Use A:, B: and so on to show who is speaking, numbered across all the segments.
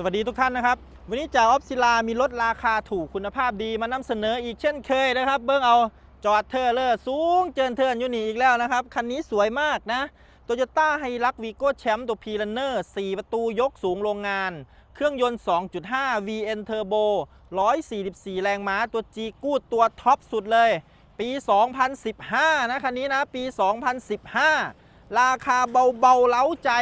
A: สวัสดีทุกท่านนะครับ วันนี้จ่าออฟศิลามีรถราคาถูกคุณภาพดีมานำเสนออีกเช่นเคยนะครับ เบิ้งเอาจอดเทอร์เลอร์สูงเจินเทินอยู่นี่อีกแล้วนะครับ คันนี้สวยมากนะโตโยต้าไฮรักวีโก้แชมป์ตัวพีลันเนอร์4ประตูยกสูงโรงงาน เครื่องยนต์ 2.5 VN Turbo 144 แรงม้าตัว G กูดตัวท็อปสุดเลย ปี 2015 นะคันนี้นะปี 2015 ราคาเบาๆเล้าใจ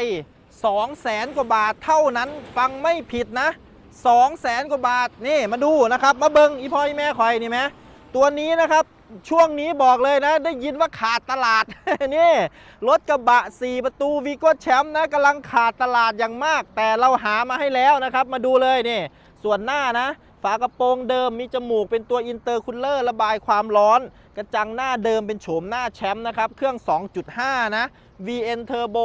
A: 2แสนกว่าบาทเท่านั้นฟังไม่ผิดนะ2แสนกว่าบาทนี่มาดูนะครับ มาเบิงอีพอยแม่คอยนี่ไหมตัวนี้นะครับช่วงนี้บอกเลยนะ ได้ยินว่าขาดตลาด นี่รถกระบะ 4 ประตูวีโก้แชมป์นะกำลังขาดตลาดอย่างมาก แต่เราหามาให้แล้วนะครับ มาดูเลยนี่ ส่วนหน้านะ ฝากระโปรงเดิมมีจมูกเป็นตัวอินเตอร์คูลเลอร์ระบายความร้อน กระจังหน้าเดิมเป็นโฉมหน้าแชมป์นะครับ เครื่อง 2.5 นะ VN Turbo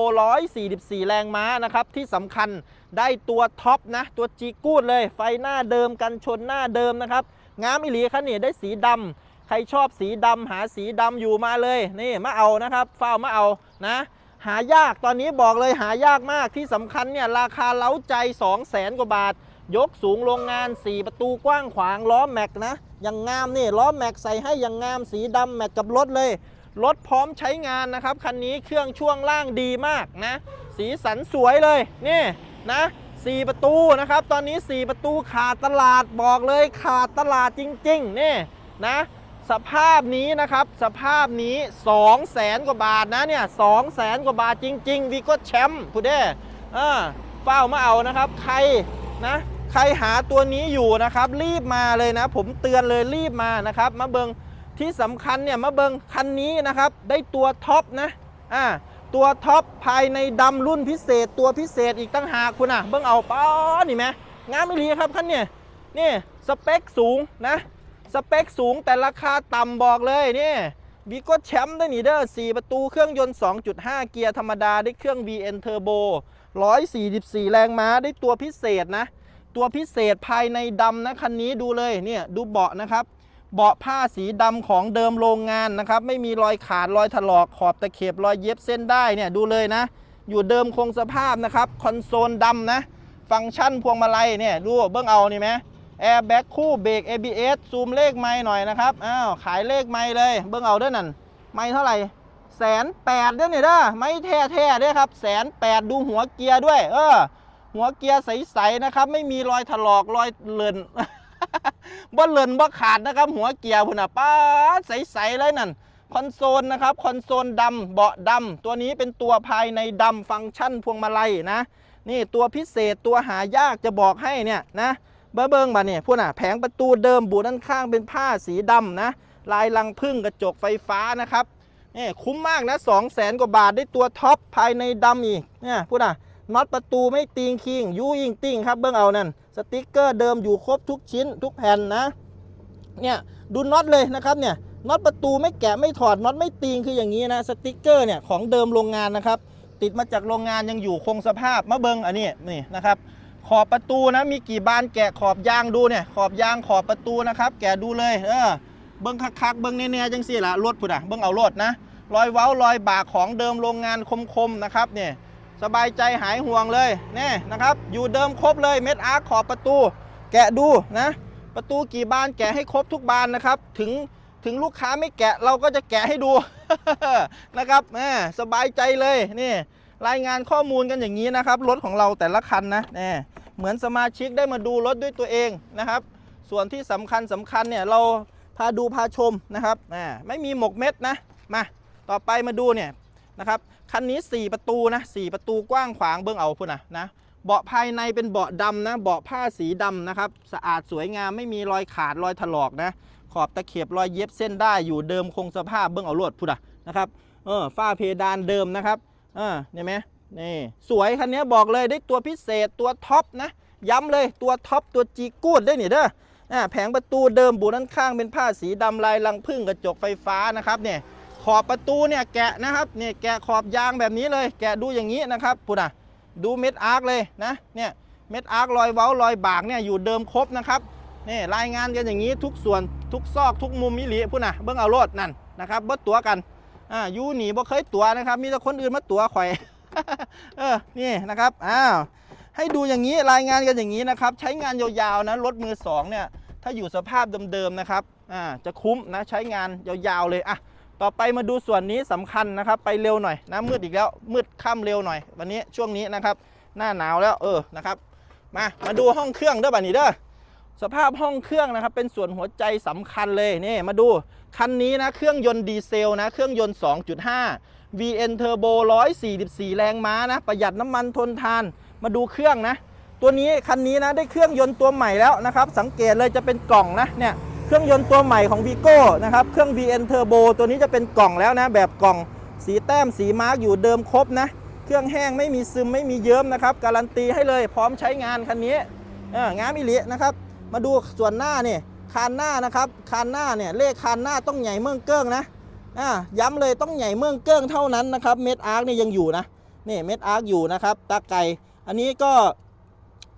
A: 144 แรงม้านะครับ ที่สำคัญได้ตัวท็อปนะ ตัวจีกูดเลย ไฟหน้าเดิมกันชนหน้าเดิมนะครับ งามอิหลีคันนี้ได้สีดำ ใครชอบสีดำหาสีดำอยู่มาเลย นี่มาเอานะครับเฝ้ามาเอานะ หายากตอนนี้บอกเลยหายากมากที่สำคัญเนี่ยราคาเล้าใจ 2 0 0แสนกว่าบาท ยกสูงโรงงาน 4 ประตูกว้างขวางล้อแม็กนะอย่างงามนี่ล้อแม็กใส่ให้อย่างงามสีดำแม็กกับรถเลย รถพร้อมใช้งานนะครับ คันนี้เครื่องช่วงล่างดีมากนะ สีสันสวยเลยนี่นะสีประตูนะครับ ตอนนี้ 4 ประตูขาดตลาดบอกเลยขาดตลาดจริงๆนี่นะสภาพนี้นะครับสภาพนี้ 2 0 0แสนกว่าบาทนะเนี่ยสองแสนกว่าบาทจริง ๆ วีก็แชมป์พูดได้อ่าเฝ้ามาเอานะครับ ใคร นะ ใครหาตัวนี้อยู่นะครับ รีบมาเลยนะ ผมเตือนเลยรีบมานะครับ มาเบิงที่สำคัญเนี่ยมาเบิงคันนี้นะครับ ได้ตัวท็อปนะอ่าตัวท็อปภายในดำรุ่นพิเศษ ตัวพิเศษอีกตั้งหากคุณอะเบิงเอาป้านี่ไหมงามไม่รีครับคันเนี่ยนี่สเปคสูงนะสเปคสูงแต่ราคาต่ำบอกเลยนี่บีก็แชมป์ได้นี่เด้อ4ประตูเครื่องยนต์ 2.5 เกียร์ธรรมดาได้เครื่อง VN Turbo 144 แรงม้าได้ตัวพิเศษนะ ตัวพิเศษภายในดำนะคันนี้ดูเลยเนี่ยดูเบาะนะครับ เบาะผ้าสีดำของเดิมโรงงานนะครับ ไม่มีรอยขาดรอยถลอกขอบตะเข็บรอยเย็บเส้นได้เนี่ยดูเลยนะ อยู่เดิมคงสภาพนะครับคอนโซลดำนะ ฟังก์ชันพวงมาลัยเนี่ยดูเบิ้องเอานี่ไหมแอร์แบ็กคู่เบรก ABS ซูมเลขไม่หน่อยนะครับอ้าวขายเลขไม่เลย เบิ่งเอาด้อนั่นไม่เท่าไหร่แสนแปดด้อเนี่ยด้อไม่แท้แท้ๆด้อครับแสนแปดดูหัวเกียร์ด้วย เออ หัวเกียร์ใสๆนะครับ ไม่มีรอยถลอกรอยเลินบ่เลินบ่ขาดนะครับ หัวเกียร์พุ่นน่ะป้าใสๆเลยนั่นคอนโซลนะครับคอนโซลดำเบาะดำตัวนี้เป็นตัวภายในดำฟังก์ชันพวงมาลัยนะ นี่ตัวพิเศษตัวหายากจะบอกให้เนี่ยนะเบิ้งเบิ้งมาเนี่ยพวกน่ะแผงประตูเดิมบูด้านข้างเป็นผ้าสีดำนะ ลายลังพึ่งกระจกไฟฟ้านะครับนี่คุ้มมากนะ2 0 0แสนกว่าบาทได้ตัวท็อปภายในดำอีกเนี่ยพวกน่ะ น็อตประตูไม่ตีงคิงยูยิงติงครับเบิ้องเอานั่นสติกเกอร์เดิมอยู่ครบทุกชิ้นทุกแผ่นนะเนี่ยดูน็อตเลยนะครับเนี่ยน็อตประตูไม่แกะไม่ถอดน็อตไม่ตีงคืออย่างนี้นะสติกเกอร์เนี่ยของเดิมโรงงานนะครับ ติดมาจากโรงงานยังอยู่คงสภาพมาเบิงอันนี้นี่นะครับขอบประตูนะมีกี่บานแกะขอบยางดูเนี่ยขอบยางขอบประตูนะครับ แกะดูเลยเออเบิ้งคักๆเบิ้งแน่ๆจังสิละรถพุ่นอะเบิ้งเอารถนะรอยเว้ารอยบากของเดิมโรงงานคมๆนะครับเนี่ย สบายใจหายห่วงเลยนี่นะครับ อยู่เดิมครบเลยเม็ดอาร์ขอบประตู แกะดูนะ ประตูกี่บานแกะให้ครบทุกบานนะครับ ถึงถึงลูกค้าไม่แกะเราก็จะแกะให้ดูนะครับแหมสบายใจเลยนี่รายงานข้อมูลกันอย่างนี้นะครับ รถของเราแต่ละคันนะนี่เหมือนสมาชิกได้มาดูรถด้วยตัวเองนะครับ ส่วนที่สำคัญสำคัญเนี่ยเราพาดูพาชมนะครับอ่าไม่มีหมกเม็ดนะมาต่อไปมาดูเนี่ยนะครับ คันนี้ 4 ประตูนะ4ประตูกว้างขวางเบื้องเอาพุ่นนะนะเบาะภายในเป็นเบาะดำนะเบาะผ้าสีดำนะครับสะอาดสวยงามไม่มีรอยขาดรอยถลอกนะขอบตะเข็บรอยเย็บเส้นได้อยู่เดิมคงสภาพเบื้องเอารวดพุ่นนะนะครับเออฝ้าเพดานเดิมนะครับอ่าเห็นไหมนี่สวยคันนี้บอกเลยได้ตัวพิเศษตัวท็อปนะย้ำเลยตัวท็อปตัวจีกูดได้นี่เด้ออ่าแผงประตูเดิมบูด้านข้างเป็นผ้าสีดำลายลังพึ่งกระจกไฟฟ้านะครับเนี่ย ขอบประตูเนี่ยแกะนะครับเนี่ยแกะขอบยางแบบนี้เลย แกะดูอย่างนี้นะครับพูดอะดูเม็ดอาร์คเลยนะเนี่ยเม็ดอาร์ครอยเว้ารอยบากเนี่ยอยู่เดิมครบนะครับนี่รายงานกันอย่างนี้ทุกส่วนทุกซอกทุกมุมมิลิพูดนะเบิ้งเอาโลดนั่นนะครับเบิ้ตัวกันอ่ายูหนีบ่เคยตัวนะครับ มีแต่คนอื่นมาตัวข่อยเออนี่นะครับอ้าวให้ดูอย่างนี้รายงานกันอย่างนี้นะครับ ใช้งานยาวๆนะรถมือสองเนี่ยถ้าอยู่สภาพเดิมๆนะครับอ่าจะคุ้มนะใช้งานยาวๆเลยอะ ต่อไปมาดูส่วนนี้สำคัญนะครับ ไปเร็วหน่อยนะมืดอีกแล้วมืดค่ำเร็วหน่อย วันนี้ช่วงนี้นะครับ หน้าหนาวแล้วเออนะครับ มามาดูห้องเครื่องเด้อบัดนี้เด้อสภาพห้องเครื่องนะครับเป็นส่วนหัวใจสำคัญเลยนี่มาดูคันนี้นะเครื่องยนต์ดีเซลนะเครื่องยนต์ 2.5 VN Turbo 144 แรงม้านะ ประหยัดน้ำมันทนทาน มาดูเครื่องนะ ตัวนี้คันนี้นะได้เครื่องยนต์ตัวใหม่แล้วนะครับ สังเกตเลยจะเป็นกล่องนะเนี่ย เครื่องยนต์ตัวใหม่ของ v ีโก้นะครับ เครื่อง VN Turbo ตัวนี้จะเป็นกล่องแล้วนะ แบบกล่องสีแต้มสีมาร์กอยู่เดิมครบนะ เครื่องแห้งไม่มีซึมไม่มีเยิ้มนะครับ การันตีให้เลยพร้อมใช้งานคันนี้งามอิลินะครับ มาดูส่วนหน้านี่คานหน้านะครับ คานหน้าเนี่ยเลขคานหน้าต้องใหญ่เมืองเกิ้งนะอ่าย้ำเลยต้องใหญ่เมืองเกิ้งเท่านั้นนะครับ เม็ดอาร์คนี่ยังอยู่นะนี่เม็ดอาร์คอยู่นะครับตาไก่อันนี้ก็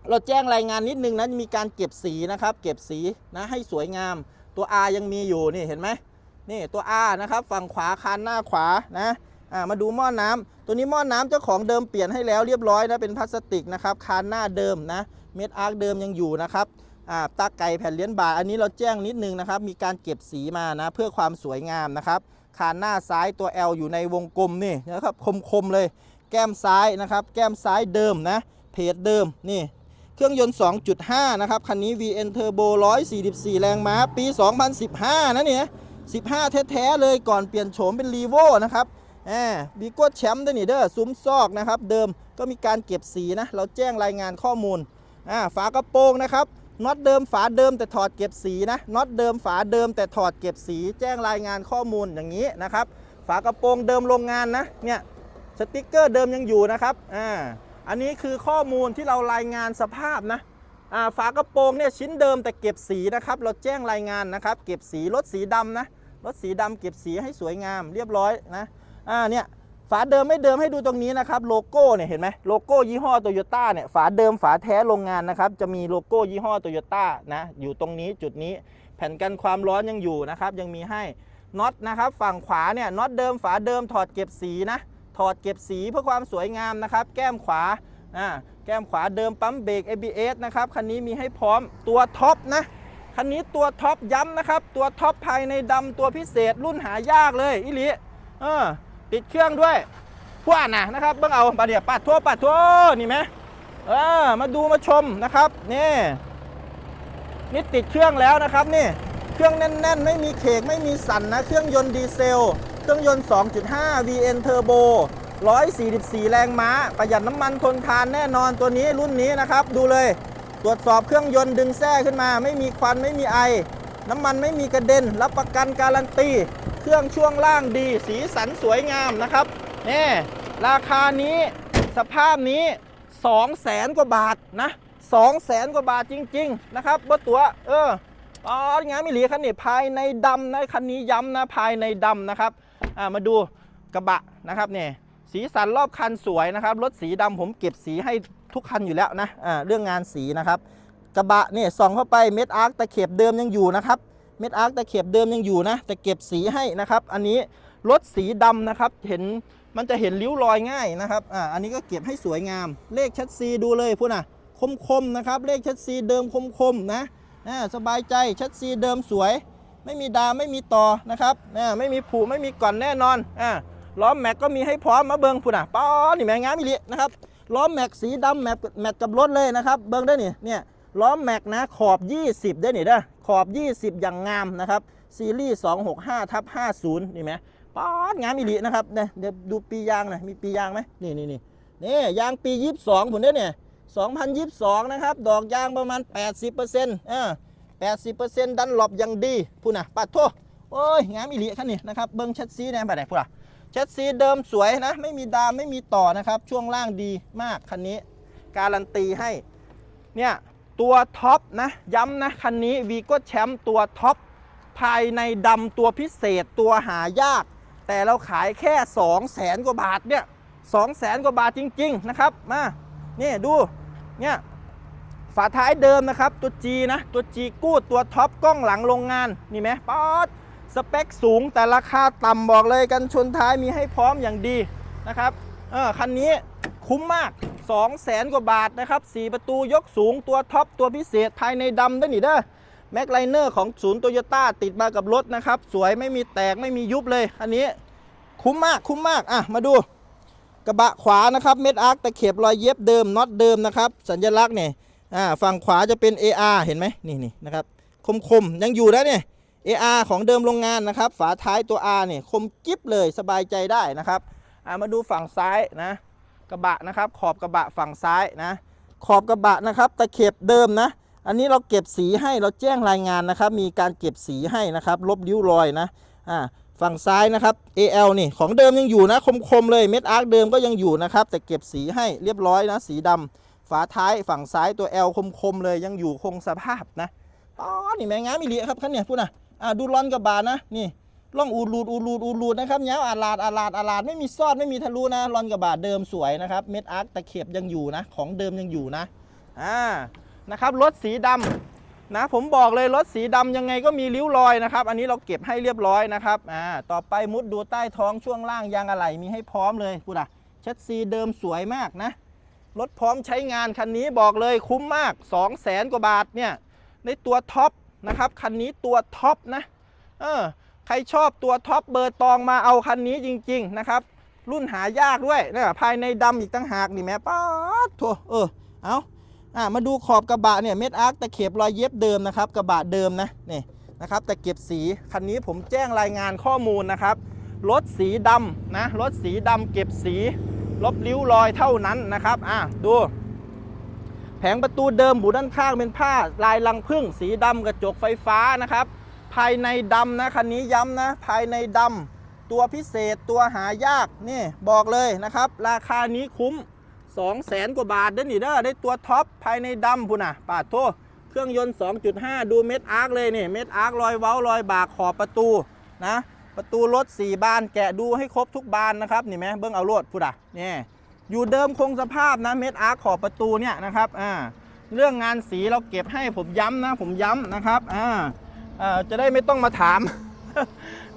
A: เราแจ้งรายงานนิดนึงนะมีการเก็บสีนะครับ เก็บสีนะให้สวยงาม ตัว R ยังมีอยู่นี่เห็นไหมนี่ตัว R นะครับฝั่งขวาคานหน้าขวานะอ่ามาดูหม้อน้ำตัวนี้หม้อน้ำเจ้าของเดิมเปลี่ยนให้แล้วเรียบร้อยนะเป็นพลาสติกนะครับคานหน้าเดิมนะเม็ดอาร์คเดิมยังอยู่นะครับอ่าตาไก่แผ่นเลี้ยนบาทอันนี้เราแจ้งนิดนึงนะครับมีการเก็บสีมานะเพื่อความสวยงามนะครับคานหน้าซ้ายตัว L อยู่ในวงกลมนี่นะครับคมๆเลย แก้มซ้ายนะครับ แก้มซ้ายเดิมนะเพจเดิมนี่ เครื่องยนต์ 2.5 นะครับ คันนี้ VN Turbo 144 แรงม้า ปี 2015 นะเนี่ย 15 แท้ๆ เลยก่อนเปลี่ยนโฉมเป็น r ีโวนะครับแอบบีโก้แชมป์ด้วยนี่เด้อซุ้มซอกนะครับ เดิมก็มีการเก็บสีนะ เราแจ้งรายงานข้อมูลอ่าฝากระโปรงนะครับน็อตเดิมฝาเดิมแต่ถอดเก็บสีนะน็อตเดิมฝาเดิมแต่ถอดเก็บสี แจ้งรายงานข้อมูลอย่างนี้นะครับ ฝากระโปรงเดิมโรงงานนะเนี่ยสติกเกอร์เดิมยังอยู่นะครับอ่า อันนี้คือข้อมูลที่เรารายงานสภาพนะฝากระโปรงเนี่ยชิ้นเดิมแต่เก็บสีนะครับ เราแจ้งรายงานนะครับ เก็บสีรถสีดำนะรถสีดำเก็บสีให้สวยงามเรียบร้อยนะอ่าเนี่ยฝาเดิมไม่เดิมให้ดูตรงนี้นะครับโลโก้เนี่ยเห็นไหมโลโก้ยี่ห้อโตโยต้าเนี่ยฝาเดิมฝาแท้โรงงานนะครับจะมีโลโก้ยี่ห้อโตโยต้านะอยู่ตรงนี้จุดนี้แผ่นกันความร้อนยังอยู่นะครับยังมีให้น็อตนะครับฝั่งขวาเนี่ยน็อตเดิมฝาเดิมถอดเก็บสีนะ ถอดเก็บสีเพื่อความสวยงามนะครับ แก้มขวาอ่าแก้มขวาเดิมปั๊มเบรก ABS นะครับ คันนี้มีให้พร้อมตัวท็อปนะ คันนี้ตัวท็อปย้ำนะครับ ตัวท็อปภายในดำตัวพิเศษรุ่นหายากเลยอิลิเออติดเครื่องด้วยพวกนะนะครับเบิ่งเอาปาเดียวปัดทั่วปัดทั่วนี่ไหมเออมาดูมาชมนะครับนี่นี่ติดเครื่องแล้วนะครับนี่เครื่องแน่น ๆ ไม่มีเขกไม่มีสั่นนะ เครื่องยนต์ดีเซล เครื่องยนต์ 2.5 VN Turbo 144 แรงม้า ประหยัดน้ำมันทนทานแน่นอนตัวนี้รุ่นนี้นะครับ ดูเลย ตรวจสอบเครื่องยนต์ดึงแส้ขึ้นมา ไม่มีควันไม่มีไอ น้ำมันไม่มีกระเด็น รับประกันการันตี เครื่องช่วงล่างดี สีสันสวยงามนะครับนี่ราคานี้สภาพนี้2 0 0แสนกว่าบาทนะ2 0 0แสนกว่าบาทจริง ๆ นะครับบ่ตัว เอออ๋องานมิหลีคันนี้ภายในดำนะคันนี้ย้ำนะภายในดำนะครับ มาดูกระบะนะครับเนี่ยสีสันรอบคันสวยนะครับรถสีดำผมเก็บสีให้ทุกคันอยู่แล้วนะอ่าเรื่องงานสีนะครับ กระบะเนี่ยส่องเข้าไปเม็ดอาร์คตะเข็บเดิมยังอยู่นะครับเม็ดอาร์คตะเข็บเดิมยังอยู่นะแต่เก็บสีให้นะครับ อันนี้รถสีดำนะครับเห็นมันจะเห็นริ้วรอยง่ายนะครับอ่าอันนี้ก็เก็บให้สวยงาม เลขชัดซีดูเลยพูดนะคมๆนะครับ เลขชัดซีเดิมคมๆนะอ่าสบายใจชัดซีเดิมสวย ไม่มีดาไม่มีต่อนะครับอ่าไม่มีผูไม่มีก่อนแน่นอนอ่าล้อมแม็กก็มีให้พร้อมมาเบิงพุ่นอะป้อนี่แม่งงามอีหลีนะครับล้อมแม็กสีดำแม็กแม็กกับรถเลยนะครับ เบิงได้นี่เนี่ยล้อมแม็กนะขอบ 20 ได้นี่เด้อขอบ 20 อย่างงามนะครับซีรีส์265ทับ50นี่ไหมป้องามอีหลีนะครับเนี่ยเดี๋ยวดูปียางหน่อยมีปียางไหมนี่นี่นี่นี่ยางปี 22ผมได้เนี่ย2022 นะครับ ดอกยางประมาณ 80%อ่า 80%ดันหลบอย่างดีพูดนะปัดโทโอ้ยงามอีหลีคันนี้นะครับเบิ้งชัดซีแน่บัดไหนพูดอะชัดซีเดิมสวยนะไม่มีดามไม่มีต่อนะครับ ช่วงล่างดีมากคันนี้ การันตีให้เนี่ยตัวท็อปนะย้ำนะคันนี้วีโก้แชมป์ตัวท็อปภายในดำตัวพิเศษตัวหายาก แต่เราขายแค่ 2 0 0แสนกว่าบาทเนี่ย2 0 0แสนกว่าบาทจริง ๆ นะครับ มา นี่ดู เนี่ย ฝาท้ายเดิมนะครับ ตัว G นะ ตัว G กู้ตัวท็อปกล้องหลังโรงงาน นี่ไหมป๊อดสเปคสูงแต่ราคาต่ำบอกเลยกันชนท้ายมีให้พร้อมอย่างดีนะครับเออคันนี้คุ้มมาก 2 0 0แสนกว่าบาทนะครับ 4 ประตูยกสูงตัวท็อปตัวพิเศษภายในดำด้วยนี่เด้อแม็กไลเนอร์ของศูนย์โตโยต้าติดมากับรถนะครับ สวยไม่มีแตกไม่มียุบเลยอันนี้คุ้มมากคุ้มมากอะมาดูกระบะขวานะครับเม็ดอาร์คตะเข็บรอยเย็บเดิมน็อตเดิมนะครับ สัญลักษณ์เนี่ย อ่าฝั่งขวาจะเป็น AR เห็นไหมนี่นี่นะครับคมคมๆยังอยู่นะเนี่ย AR ของเดิมโรงงานนะครับ ฝาท้ายตัว R เนี่ยคมกิ๊บเลยสบายใจได้นะครับอ่ามาดูฝั่งซ้ายนะกระบะนะครับ ขอบกระบะฝั่งซ้ายนะ ขอบกระบะนะครับตะเข็บเดิมนะ อันนี้เราเก็บสีให้เราแจ้งรายงานนะครับ มีการเก็บสีให้นะครับ ลบริ้วรอยนะอ่าฝั่งซ้ายนะครับ AL นี่ของเดิมยังอยู่นะคมๆเลยเม็ดอาร์คเดิมก็ยังอยู่นะครับ แต่เก็บสีให้เรียบร้อยนะสีดำ ฝาท้ายฝั่งซ้ายตัว L คมๆเลยยังอยู่คงสภาพนะอ๋อนี่แม่งามมิเลียครับคันเนี่ยพูดนะอ่าดูร้อนกระบะนะนี่ล่องอูรูดอูรูดอูรูดนะครับเนี้ยอาลาดอาลาดอาลาดไม่มีซอดไม่มีทะลุนะรอนกระบะเดิมสวยนะครับ เม็ดอาร์คตะเข็บยังอยู่นะ ของเดิมยังอยู่นะอ่านะครับรถสีดำนะผมบอกเลยรถสีดำยังไงก็มีริ้วรอยนะครับ อันนี้เราเก็บให้เรียบร้อยนะครับอ่าต่อไปมุดดูใต้ท้องช่วงล่างยางอะไหล่มีให้พร้อมเลยพูดอะเชัดซีเดิมสวยมากนะ รถพร้อมใช้งานคันนี้บอกเลยคุ้มมาก 2 0 0แสนกว่าบาทเนี่ยในตัวท็อปนะครับคันนี้ตัวท็อปนะเออใครชอบตัวท็อปเบอร์ตองมาเอาคันนี้จริง ๆ นะครับ รุ่นหายากด้วยนะภายในดำอีกตั้งหากนี่แม่ป้าดโถเออเอาอ่ามาดูขอบกระบะเนี่ยเม็ดอาร์คตะเข็บรอยเย็บเดิมนะครับกระบะเดิมนะนี่นะครับแต่เก็บสีคันนี้ผมแจ้งรายงานข้อมูลนะครับรถสีดำนะรถสีดำเก็บสี ลบริ้วรอยเท่านั้นนะครับอะดูแผงประตูเดิมบูด้านข้างเป็นผ้าลายลังพึ่งสีดำกระจกไฟฟ้านะครับ ภายในดำนะคันนี้ย้ำนะ ภายในดำตัวพิเศษตัวหายากนี่บอกเลยนะครับ ราคานี้คุ้ม 2 0 0แสนกว่าบาทเด้อนี่เด้อได้ตัวท็อปภายในดำพุ่นน่ะปาดโทเครื่องยนต์ 2.5 ดูเม็ดอาร์คเลยนี่เม็ดอาร์ครอยเว้ารอยบากขอบประตูนะ ประตูรถ4บานแกะดูให้ครบทุกบานนะครับนี่ไหมเบิ้งเอาโลดพุ่นอะนี่อยู่เดิมคงสภาพนะเม็ดอาร์คขอบประตูเนี่ยนะครับอ่าเรื่องงานสีเราเก็บให้ผมย้ำนะ ผมย้ำนะครับอ่าจะได้ไม่ต้องมาถาม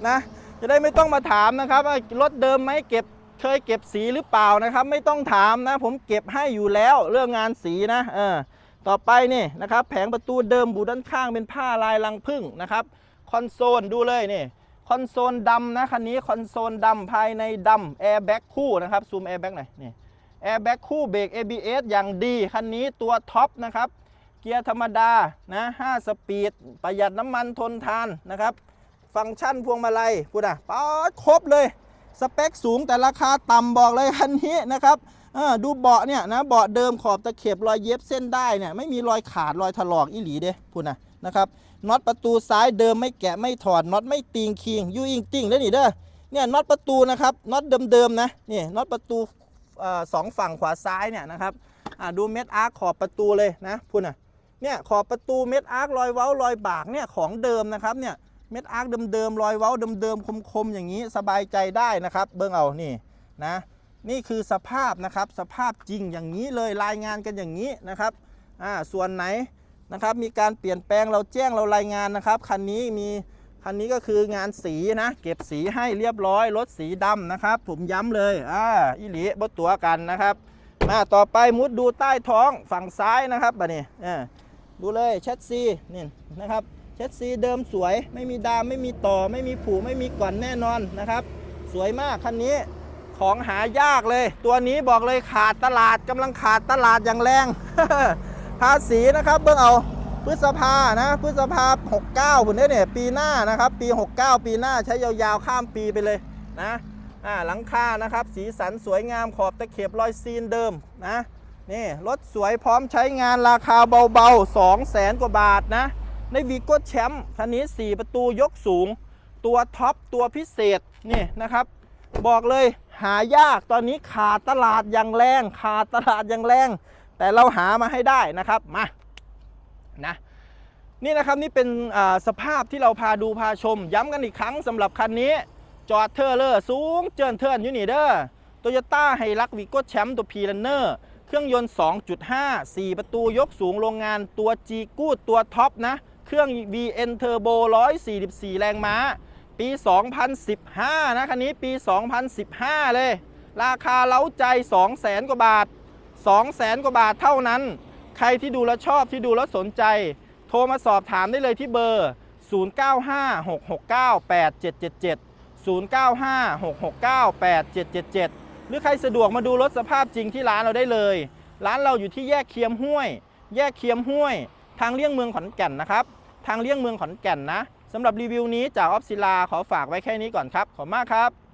A: นะจะได้ไม่ต้องมาถามนะครับว่ารถเดิมไหมเก็บเคยเก็บสีหรือเปล่านะครับ ไม่ต้องถามนะ ผมเก็บให้อยู่แล้วเรื่องงานสีนะเออต่อไปนี่นะครับ แผงประตูเดิมบูด้านข้างเป็นผ้าลายลังพึ่งนะครับ คอนโซลดูเลยนี่ คอนโซลดำนะคันนี้คอนโซลดำภายในดำแอร์แบ็กคู่นะครับซูมแอร์แบ็กหน่อยนี่แอร์แบ็กคู่เบรก ABS อย่างดี คันนี้ตัวท็อปนะครับ เกียร์ธรรมดานะ5สปีด ประหยัดน้ำมันทนทานนะครับ ฟังก์ชันพวงมาลัยพูดอะป๊าดครบเลย สเปคสูงแต่ราคาต่ำบอกเลยคันนี้นะครับ ดูเบาะเนี่ยนะเบาะเดิมขอบตะเข็บรอยเย็บเส้นได้เนี่ยไม่มีรอยขาดรอยถลอกอีหลีเด้พูดนะนะครับน็อตประตูซ้ายเดิมไม่แกะไม่ถอดน็อตไม่ตีงคิงยูอิงติงแล้วนี่เด้อเนี่ยน็อตประตูนะครับน็อตเดิมๆนะนี่น็อตประตูสองฝั่งขวาซ้ายเนี่ยนะครับดูเม็ดอาร์คขอบประตูเลยนะพูดนะเนี่ยขอบประตูเม็ดอาร์ครอยเว้ารอยบากเนี่ยของเดิมนะครับเนี่ยเม็ดอาร์คเดิมๆรอยเว้าเดิมๆคมๆอย่างนี้สบายใจได้นะครับ เบิ้งเอานี่นะ นี่คือสภาพนะครับสภาพจริงอย่างนี้เลยรายงานกันอย่างนี้นะครับอ่าส่วนไหนนะครับมีการเปลี่ยนแปลงเราแจ้งเรารายงานนะครับคันนี้มีคันนี้ก็คืองานสีนะเก็บสีให้เรียบร้อยรถสีดำนะครับ ผมย้ำเลยอ่าอิหลีบดตัวกันนะครับมาต่อไปมุดดูใต้ท้องฝั่งซ้ายนะครับบัดนี้อ่าดูเลยแชทซีนี่นะครับแชทซีเดิมสวยไม่มีดามไม่มีต่อไม่มีผูไม่มีก่อนแน่นอนนะครับ สวยมากคันนี้ ของหายากเลย ตัวนี้บอกเลยขาดตลาดกำลังขาดตลาดอย่างแรง ภาษีนะครับเบิ่งเอาพฤษภานะพฤษภา69ผมเนี่ยปีหน้านะครับ ปี 69 ปีหน้าใช้ยาวๆข้ามปีไปเลยนะอ่าหลังคานะครับ สีสันสวยงามขอบตะเข็บรอยซีนเดิมนะนี่รถสวยพร้อมใช้งานราคาเบาๆ 2 0 0แสนกว่าบาทนะ ในวีโก้แชมป์คันนี้ 4 ประตูยกสูง ตัวท็อปตัวพิเศษนี่นะครับ บอกเลย หายากตอนนี้ขาดตลาดอย่างแรง ขาดตลาดอย่างแรง แต่เราหามาให้ได้นะครับมานะนี่นะครับนี่เป็นสภาพที่เราพาดูพาชม ย้ำกันอีกครั้งสำหรับคันนี้ จอดเทอร์เลอร์สูงเจินเทินยูนี่เด้อโตโยต้าไฮรักวีโก้แชมป์ตัวพีลันเนอร์เครื่องยนต์ 2.5 4 ประตูยกสูงโรงงานตัว G กูดตัวท็อปนะ เครื่อง VN Turbo 144 แรงม้า ปี 2015 นะคันนี้ปี 2015 เลย ราคาเล้าใจ 200,000 กว่าบาท 200,000 กว่าบาทเท่านั้น ใครที่ดูแล้วชอบที่ดูแล้วสนใจ โทรมาสอบถามได้เลยที่เบอร์ 0956698777 0956698777 หรือใครสะดวกมาดูรถสภาพจริงที่ร้านเราได้เลย ร้านเราอยู่ที่แยกเคียมห้วย แยกเคียมห้วย ทางเลี่ยงเมืองขอนแก่นนะครับ ทางเลี่ยงเมืองขอนแก่นนะ สำหรับรีวิวนี้จากออฟซิลาขอฝากไว้แค่นี้ก่อนครับ ขอบคุณมากครับ